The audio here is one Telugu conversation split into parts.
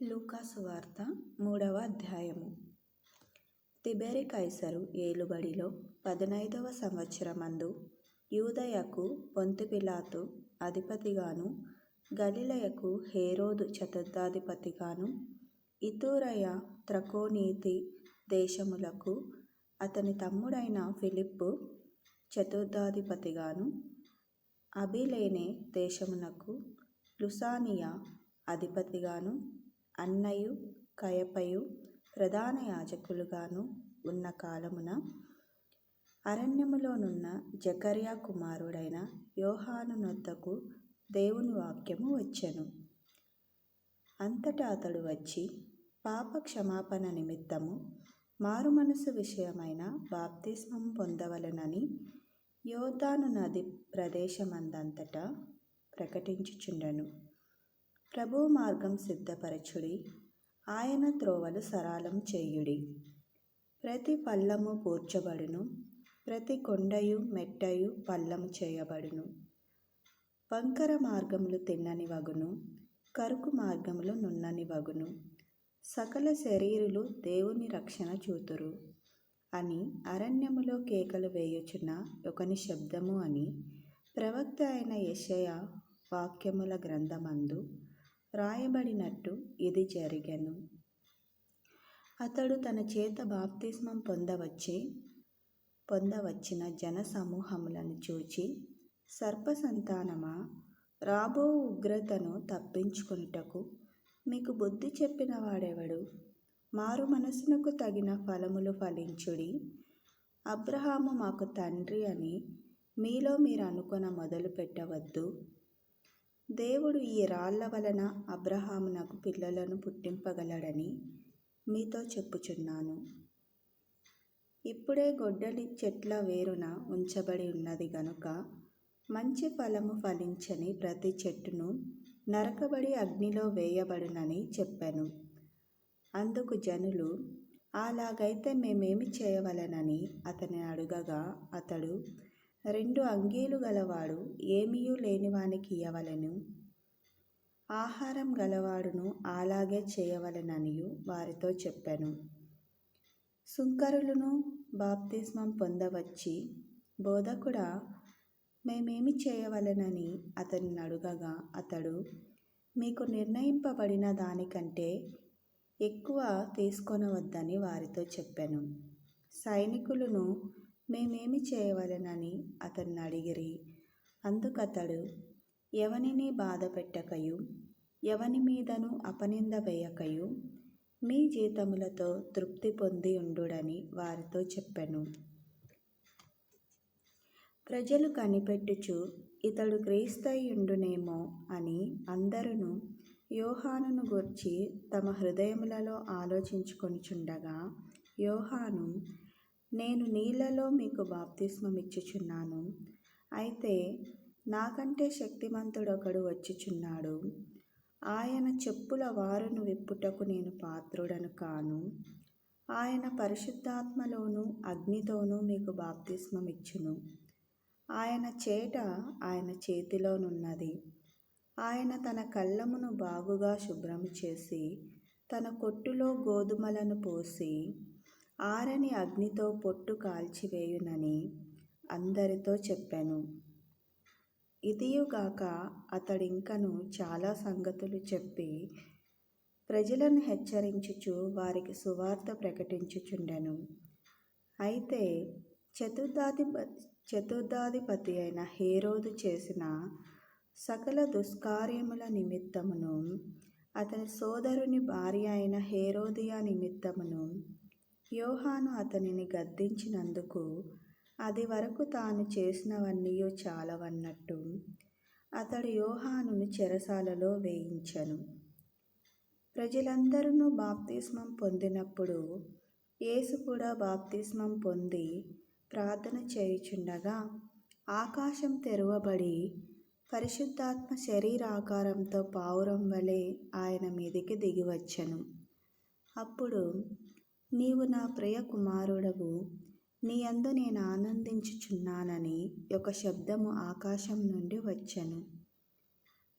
లూకాసు వార్త మూడవ అధ్యాయము. తిబెరి కైసరు ఏలుబడిలో పదనైదవ సంవత్సరమందు యూదయకు పొంతిపిలాతు అధిపతిగాను గలిలయకు హేరోదు చతుర్థాధిపతిగాను ఇతూరయ త్రకోనీతి దేశములకు అతని తమ్ముడైన ఫిలిప్పు చతుర్థాధిపతిగాను అభిలేనే దేశమునకు లుసానియా అధిపతిగాను అన్నయు కయపయు ప్రధాన యాజకులుగాను ఉన్న కాలమున అరణ్యములోనున్న జకర్యా కుమారుడైన యోహాను నొద్దకు దేవుని వాక్యము వచ్చెను. అంతటా అతడు వచ్చి పాప క్షమాపణ నిమిత్తము మారుమనసు విషయమైన బాప్తిస్మం పొందవలెనని యోధాను నది ప్రదేశమందంతటా ప్రకటించుచుండెను. ప్రభు మార్గం సిద్ధపరచుడి. ఆయన త్రోవలు సరాలం చేయుడి. ప్రతి పల్లము పూడ్చబడును. ప్రతి కొండయు మెట్టయు పల్లము చేయబడును. వంకర మార్గములు తిన్నని వగును. కరుకు మార్గములు నున్నని వగును. సకల శరీరులు దేవుని రక్షణ చూతురు అని అరణ్యములో కేకలు వేయుచున్న ఒకని శబ్దము అని ప్రవక్త అయిన యశయ వాక్యముల గ్రంథమందు రాయబడినట్టు ఇది జరిగను. అతడు తన చేత బాప్తిస్మం పొందవచ్చి పొందవచ్చిన జన సమూహములను చూచి సర్పసంతానమా? రాబో ఉగ్రతను తప్పించుకుంటకు మీకు బుద్ధి చెప్పిన వాడెవడు మారు మనసునకు తగిన ఫలములు ఫలించుడి. అబ్రహాము మాకు తండ్రి అని మీలో మీరు అనుకొన మొదలు పెట్టవద్దు దేవుడు ఈ రాళ్ళ వలన అబ్రహామునకు పిల్లలను పుట్టింపగలడని మీతో చెప్పుచున్నాను. ఇప్పుడే గొడ్డలి చెట్ల వేరున ఉంచబడి ఉన్నది గనుక మంచి ఫలము ఫలించని ప్రతి చెట్టును నరకబడి అగ్నిలో వేయబడునని చెప్పాను. అందుకు జనులు అలాగైతే మేమేమి చేయవలనని అతని అడుగగా అతడు రెండు అంగీలు గలవాడు ఏమీయూ లేనివానికి ఇయ్యవలెను. ఆహారం గలవాడును అలాగే చేయవలెననియు వారితో చెప్పాను. సుంకరులను బాప్తిస్మం పొందవచ్చి బోధకుడా మేమేమి చేయవలెనని అతని అడుగగా అతడు మీకు నిర్ణయింపబడిన దానికంటే ఎక్కువ తీసుకొనవద్దని వారితో చెప్పాను. సైనికులను మేమేమి చేయవలెనని అతన్ని అడిగిరి. అందుకతడు ఎవనిని బాధ పెట్టకయు? ఎవని మీదను అపనింద వేయకయు? మీ జీతములతో తృప్తి పొంది ఉండుడని వారితో చెప్పెను. ప్రజలు కనిపెట్టుచు ఇతడు క్రీస్తయుండునేమో అని అందరును యోహానును గూర్చి తమ హృదయములలో ఆలోచించుకొనిచుండగా యోహాను నేను నీళ్ళలో మీకు బాప్తిస్మం ఇచ్చుచున్నాను. అయితే నాకంటే శక్తిమంతుడొకడు వచ్చిచున్నాడు. ఆయన చెప్పుల వారును విప్పుటకు నేను పాత్రుడను కాను. ఆయన పరిశుద్ధాత్మలోను అగ్నితోనూ మీకు బాప్తిస్మం ఇచ్చును. ఆయన చేట ఆయన చేతిలోనున్నది. ఆయన తన కళ్ళమును బాగుగా శుభ్రం చేసి తన కొట్టులో గోధుమలను పోసి ఆరని అగ్నితో పొట్టు కాల్చివేయునని అందరితో చెప్పాను. ఇదియుగాక అతడింకను చాలా సంగతులు చెప్పి ప్రజలను హెచ్చరించుచు వారికి సువార్త ప్రకటించుచుండెను. అయితే చతుర్థాధి చతుర్థాధిపతి అయిన హేరోదు చేసిన సకల దుష్కార్యముల నిమిత్తమును అతని సోదరుని భార్య అయిన హేరోదియా నిమిత్తమును యోహాను అతనిని గద్దించినందుకు అది వరకు తాను చేసినవన్నీ చాలవన్నట్టు అతడు యోహానును చెరసాలలో వేయించను. ప్రజలందరూ బాప్తిస్మం పొందినప్పుడు యేసు కూడా బాప్తిస్మం పొంది ప్రార్థన చేయుచుండగా ఆకాశం తెరవబడి పరిశుద్ధాత్మ శరీరాకారంతో పావురం వలె ఆయన మీదికి దిగివచ్చను. అప్పుడు నీవు నా ప్రియ కుమారుడవు నీ అందు నేను ఆనందించుచున్నానని ఒక శబ్దము ఆకాశం నుండి వచ్చెను.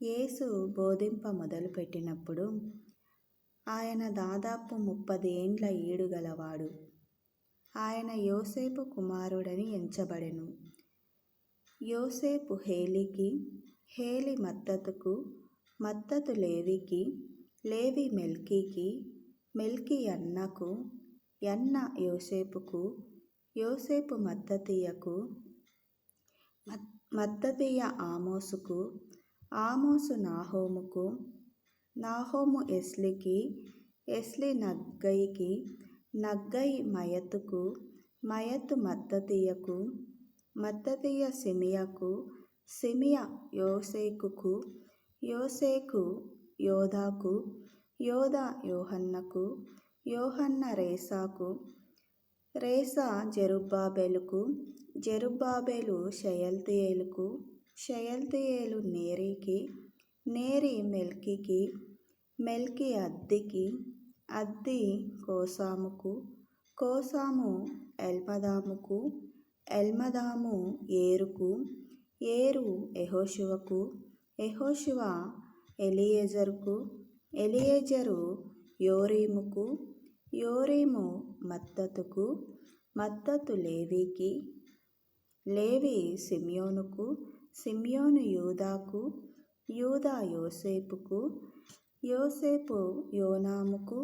యేసు బోధింప మొదలుపెట్టినప్పుడు ఆయన దాదాపు ముప్పదేండ్ల ఈడుగలవాడు ఆయన యోసేపు కుమారుడని ఎంచబడెను. యోసేపు హేలికి హేలి మద్దతుకు మద్దతు లేవికి లేవి మెల్కీకి మెల్కీ అన్నకు యన్న యోసేపుకు యోసేపు మత్తతీయకు మత్- మత్తతీయ ఆమోసుకు ఆమోసు నాహోముకు నాహోము ఎస్లికి ఎస్లి నగ్గయికి నగ్గయి మయతుకు మయతు మత్తతీయకు మత్తతీయ సిమియకు సిమియ యోసేకుకు యోసేకు యోధాకు యోధా యోహన్నకు యోహన్న రేసాకు రేసా జెరుబ్బాబెలుకు జెరుబ్బాబెలు షయల్తియేలుకు షయల్తియేలు నేరీకి నేరి మెల్కీకి మెల్కి అద్దికి అద్ది కోసాముకు కోసాము ఎల్మదాముకు ఎల్మదాము ఏరుకు ఏరు ఎహోషువకు ఎహోషువ ఎలియేజరుకు ఎలియేజరు యోరీముకు యోరేము మత్తతుకు మత్తతు లేవికి లేవి సిమ్యోనుకు సిమ్యోను యూదాకు యూదా యోసేపుకు యోసేపు యోనాముకు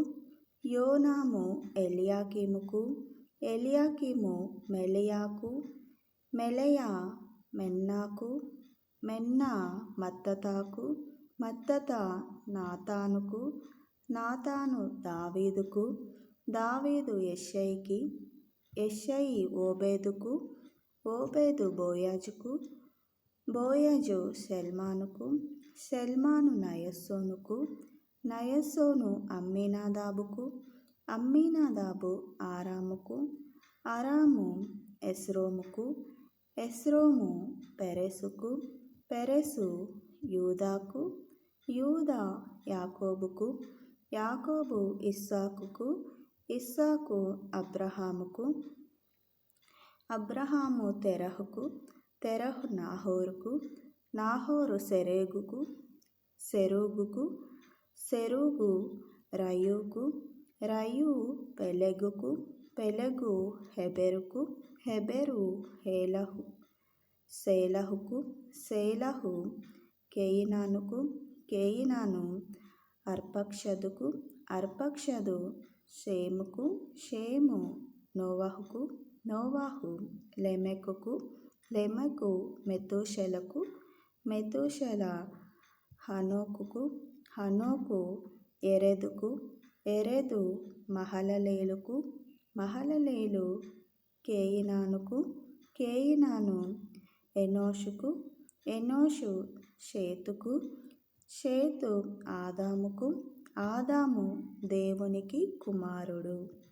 యోనాము ఎలియాకీముకు ఎలియాకీము మెలియాకు మెలయా మెన్నాకు మెన్నా మత్తతాకు మత్తత నాతానుకు నాతాను దావీదుకు దావీదు ఎస్ఐకి యెషయి ఓబేదుకు ఓబేదు బోయాజుకు బోయాజు సెల్మానుకు సెల్మాను నయస్సోనుకు నయస్సోను అమ్మీనాదాబుకు అమ్మీనాదాబు ఆరాముకు అరాము ఎస్రోముకు ఎస్రోము పెరెసుకు పెరెసు యూదాకు యూదా యాకోబుకు యాకోబు ఇస్సాకుకు ఇస్సాకు అబ్రహాముకు అబ్రహాము తెరహుకు తెరహు నాహోరుకు నాహోరు సెరేగుకు సెరూగుకు సెరూగు రయూకు రయు పెలెగుకు పెలెగు హెబెరుకు హెబెరు హేలహు సేలహుకు సేలహు కేయినానుకు కేయినాను అర్పక్షదుకు అర్పక్షదు షేముకు షేము నోవాహుకు నోవాహు లెమెకుకు లెమెకు మెతుషెలకు మెతుషెల హనోకుకు హనోకు ఎరెదుకు ఎరెదు మహలలేలుకు మహలలేలు కేయినానుకు కేయినాను ఎనోషుకు ఎనోషు షేతుకు షేతు ఆదాముకు ఆదాము దేవునికి కుమారుడు.